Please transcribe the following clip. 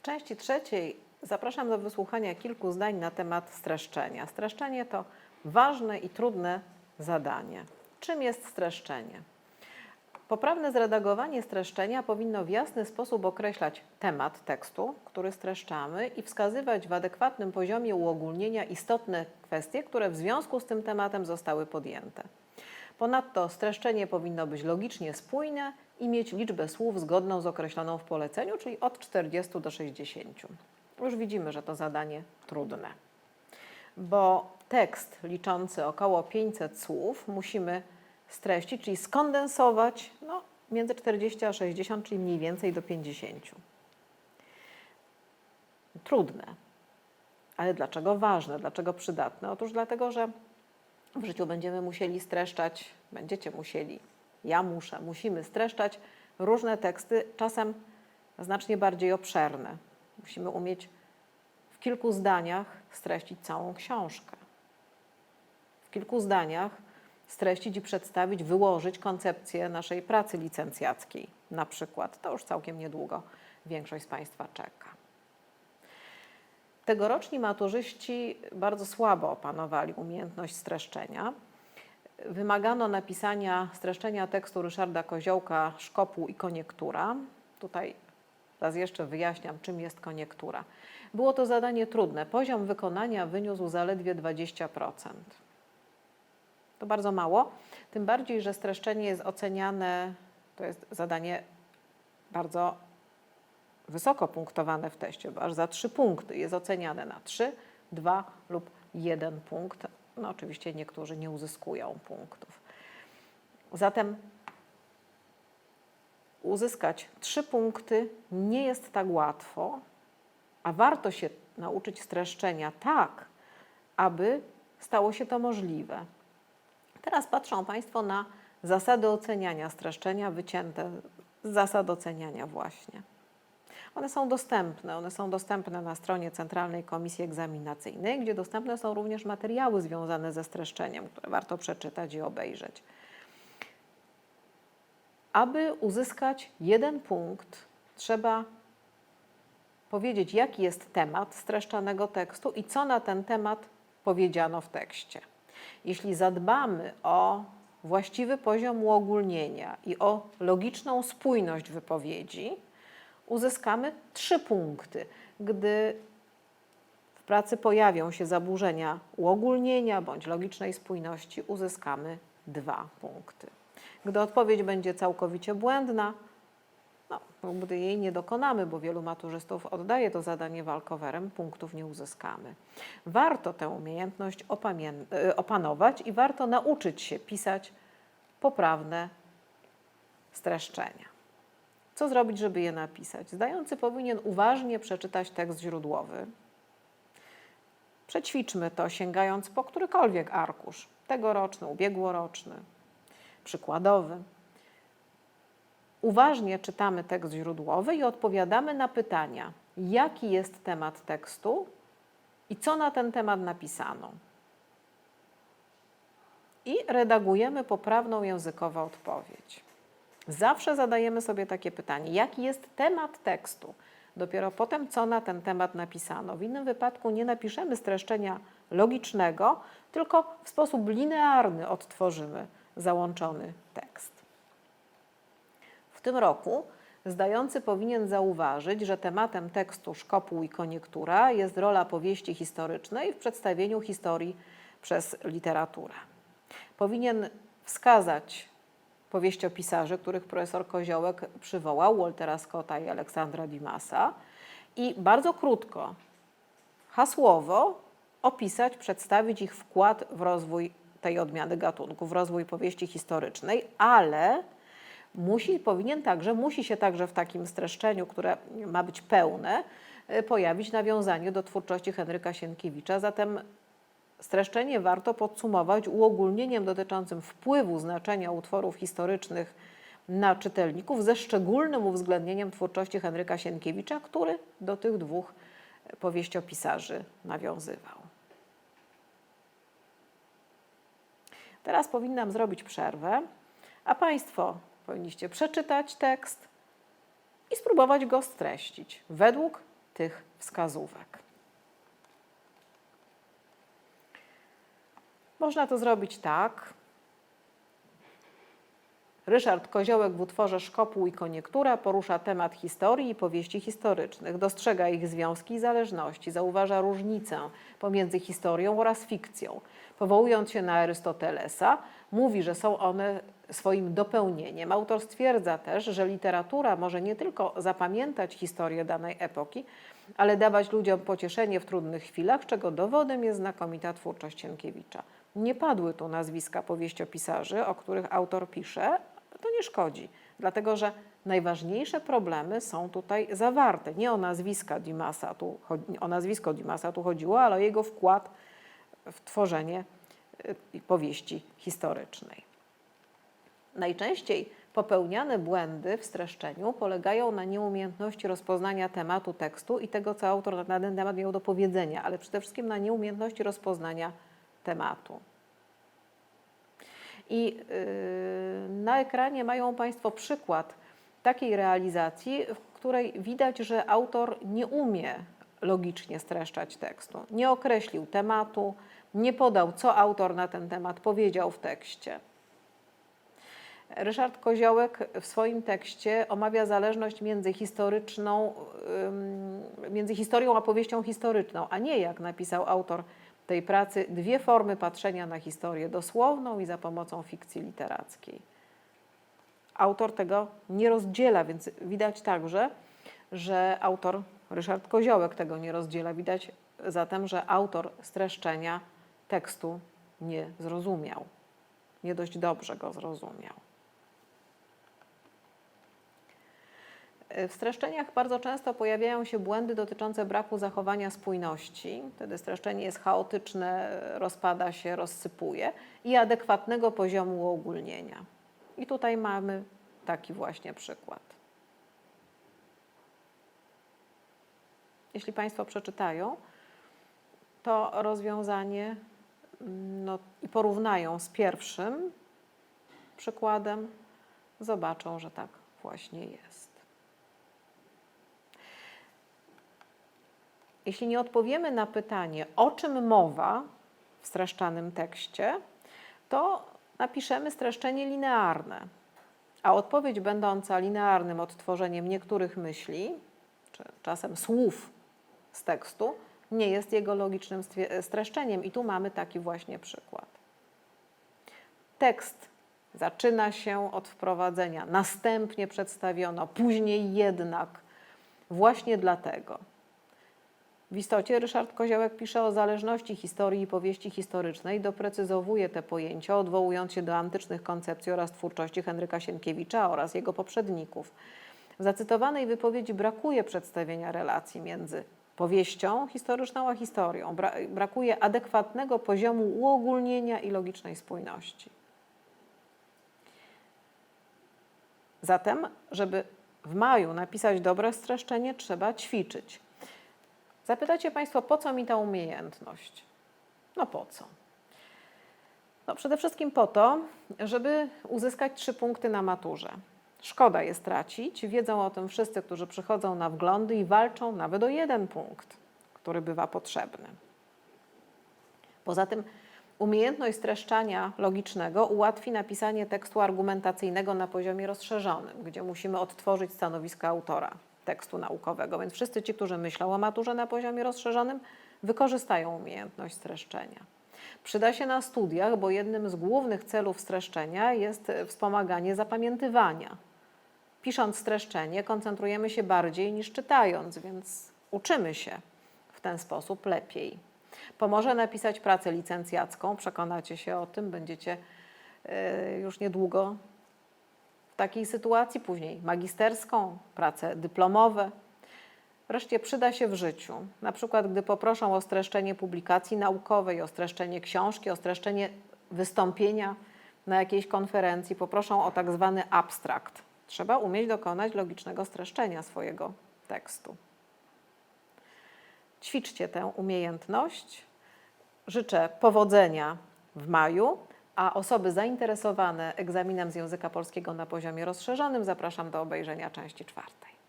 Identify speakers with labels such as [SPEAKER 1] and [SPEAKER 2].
[SPEAKER 1] W części trzeciej zapraszam do wysłuchania kilku zdań na temat streszczenia. Streszczenie to ważne i trudne zadanie. Czym jest streszczenie? Poprawne zredagowanie streszczenia powinno w jasny sposób określać temat tekstu, który streszczamy i wskazywać w adekwatnym poziomie uogólnienia istotne kwestie, które w związku z tym tematem zostały podjęte. Ponadto streszczenie powinno być logicznie spójne i mieć liczbę słów zgodną z określoną w poleceniu, czyli od 40 do 60. Już widzimy, że to zadanie trudne, bo tekst liczący około 500 słów musimy streścić, czyli skondensować no, między 40 a 60, czyli mniej więcej do 50. Trudne. Ale dlaczego ważne? Dlaczego przydatne? Otóż dlatego, że w życiu będziemy musieli streszczać, będziecie musieli, ja muszę, musimy streszczać różne teksty, czasem znacznie bardziej obszerne. Musimy umieć w kilku zdaniach streścić całą książkę. W kilku zdaniach streścić i przedstawić, wyłożyć koncepcję naszej pracy licencjackiej, na przykład. To już całkiem niedługo większość z Państwa czeka. Tegoroczni maturzyści bardzo słabo opanowali umiejętność streszczenia. Wymagano napisania streszczenia tekstu Ryszarda Koziołka Szkopuł i koniektura. Tutaj raz jeszcze wyjaśniam, czym jest koniektura. Było to zadanie trudne. Poziom wykonania wyniósł zaledwie 20%. To bardzo mało, tym bardziej, że streszczenie jest oceniane, to jest zadanie bardzo wysoko punktowane w teście, bo aż za trzy punkty jest oceniane na 3, 2 lub 1 punkt. No oczywiście niektórzy nie uzyskują punktów. Zatem uzyskać 3 punkty nie jest tak łatwo, a warto się nauczyć streszczenia tak, aby stało się to możliwe. Teraz patrzą Państwo na zasady oceniania streszczenia wycięte z zasad oceniania właśnie. One są dostępne, one są dostępne na stronie Centralnej Komisji Egzaminacyjnej, gdzie dostępne są również materiały związane ze streszczeniem, które warto przeczytać i obejrzeć. Aby uzyskać jeden punkt, trzeba powiedzieć, jaki jest temat streszczanego tekstu i co na ten temat powiedziano w tekście. Jeśli zadbamy o właściwy poziom uogólnienia i o logiczną spójność wypowiedzi, uzyskamy trzy punkty. Gdy w pracy pojawią się zaburzenia uogólnienia bądź logicznej spójności, uzyskamy dwa punkty. Gdy odpowiedź będzie całkowicie błędna, no, gdy jej nie dokonamy, bo wielu maturzystów oddaje to zadanie walkowerem, punktów nie uzyskamy. Warto tę umiejętność opamię- opanować i warto nauczyć się pisać poprawne streszczenia. Co zrobić, żeby je napisać? Zdający powinien uważnie przeczytać tekst źródłowy. Przećwiczmy to, sięgając po którykolwiek arkusz tegoroczny, ubiegłoroczny, przykładowy. Uważnie czytamy tekst źródłowy i odpowiadamy na pytania, jaki jest temat tekstu i co na ten temat napisano. I redagujemy poprawną językowo odpowiedź. Zawsze zadajemy sobie takie pytanie: jaki jest temat tekstu? Dopiero potem, co na ten temat napisano. W innym wypadku nie napiszemy streszczenia logicznego, tylko w sposób linearny odtworzymy załączony tekst. W tym roku zdający powinien zauważyć, że tematem tekstu Szkopuł i koniektura jest rola powieści historycznej w przedstawieniu historii przez literaturę. Powinien wskazać powieściopisarzy, których profesor Koziołek przywołał, Waltera Scotta i Aleksandra Dimasa i bardzo krótko, hasłowo opisać, przedstawić ich wkład w rozwój tej odmiany gatunku, w rozwój powieści historycznej, ale musi, powinien także, musi się także w takim streszczeniu, które ma być pełne, y, pojawić nawiązanie do twórczości Henryka Sienkiewicza. Zatem streszczenie warto podsumować uogólnieniem dotyczącym wpływu znaczenia utworów historycznych na czytelników, ze szczególnym uwzględnieniem twórczości Henryka Sienkiewicza, który do tych dwóch powieściopisarzy nawiązywał. Teraz powinnam zrobić przerwę, a Państwo powinniście przeczytać tekst i spróbować go streścić według tych wskazówek. Można to zrobić tak. Ryszard Koziołek w utworze Szkopuł i koniektura porusza temat historii i powieści historycznych, dostrzega ich związki i zależności, zauważa różnicę pomiędzy historią oraz fikcją. Powołując się na Arystotelesa, mówi, że są one swoim dopełnieniem. Autor stwierdza też, że literatura może nie tylko zapamiętać historię danej epoki, ale dawać ludziom pocieszenie w trudnych chwilach, czego dowodem jest znakomita twórczość Sienkiewicza. Nie padły tu nazwiska powieściopisarzy, o których autor pisze, to nie szkodzi, dlatego że najważniejsze problemy są tutaj zawarte. Nie o nazwiska Dimasa, tu, o nazwisko Dimasa tu chodziło, ale o jego wkład w tworzenie y, powieści historycznej. Najczęściej popełniane błędy w streszczeniu polegają na nieumiejętności rozpoznania tematu tekstu i tego, co autor na ten temat miał do powiedzenia, ale przede wszystkim na nieumiejętności rozpoznania tematu. I yy, na ekranie mają Państwo przykład takiej realizacji, w której widać, że autor nie umie logicznie streszczać tekstu, nie określił tematu, nie podał, co autor na ten temat powiedział w tekście. Ryszard Koziołek w swoim tekście omawia zależność między historyczną, między historią a powieścią historyczną, a nie jak napisał autor tej pracy, dwie formy patrzenia na historię, dosłowną i za pomocą fikcji literackiej. Autor tego nie rozdziela, więc widać także, że autor Ryszard Koziołek tego nie rozdziela. Widać zatem, że autor streszczenia tekstu nie zrozumiał. Nie dość dobrze go zrozumiał. W streszczeniach bardzo często pojawiają się błędy dotyczące braku zachowania spójności. Wtedy streszczenie jest chaotyczne, rozpada się, rozsypuje i adekwatnego poziomu uogólnienia. I tutaj mamy taki właśnie przykład. Jeśli Państwo przeczytają, to rozwiązanie no, i porównają z pierwszym przykładem, zobaczą, że tak właśnie jest. Jeśli nie odpowiemy na pytanie, o czym mowa w streszczanym tekście, to napiszemy streszczenie linearne. A odpowiedź będąca linearnym odtworzeniem niektórych myśli, czy czasem słów z tekstu, nie jest jego logicznym streszczeniem. I tu mamy taki właśnie przykład. Tekst zaczyna się od wprowadzenia, następnie przedstawiono, później jednak. Właśnie dlatego. W istocie Ryszard Koziołek pisze o zależności historii i powieści historycznej, doprecyzowuje te pojęcia, odwołując się do antycznych koncepcji oraz twórczości Henryka Sienkiewicza oraz jego poprzedników. W zacytowanej wypowiedzi brakuje przedstawienia relacji między powieścią historyczną a historią. Bra- brakuje adekwatnego poziomu uogólnienia i logicznej spójności. Zatem, żeby w maju napisać dobre streszczenie, trzeba ćwiczyć. Zapytacie Państwo, po co mi ta umiejętność? No po co? No przede wszystkim po to, żeby uzyskać trzy punkty na maturze. Szkoda je stracić. Wiedzą o tym wszyscy, którzy przychodzą na wglądy i walczą nawet o jeden punkt, który bywa potrzebny. Poza tym umiejętność streszczania logicznego ułatwi napisanie tekstu argumentacyjnego na poziomie rozszerzonym, gdzie musimy odtworzyć stanowisko autora tekstu naukowego. Więc wszyscy ci, którzy myślą o maturze na poziomie rozszerzonym, wykorzystają umiejętność streszczenia. Przyda się na studiach, bo jednym z głównych celów streszczenia jest wspomaganie zapamiętywania. Pisząc streszczenie, koncentrujemy się bardziej niż czytając, więc uczymy się w ten sposób lepiej. Pomoże napisać pracę licencjacką, przekonacie się o tym, będziecie y, już niedługo takiej sytuacji, później magisterską, prace dyplomowe. Wreszcie przyda się w życiu. Na przykład, gdy poproszą o streszczenie publikacji naukowej, o streszczenie książki, o streszczenie wystąpienia na jakiejś konferencji, poproszą o tak zwany abstrakt. Trzeba umieć dokonać logicznego streszczenia swojego tekstu. Ćwiczcie tę umiejętność. Życzę powodzenia w maju, a osoby zainteresowane egzaminem z języka polskiego na poziomie rozszerzonym zapraszam do obejrzenia części czwartej.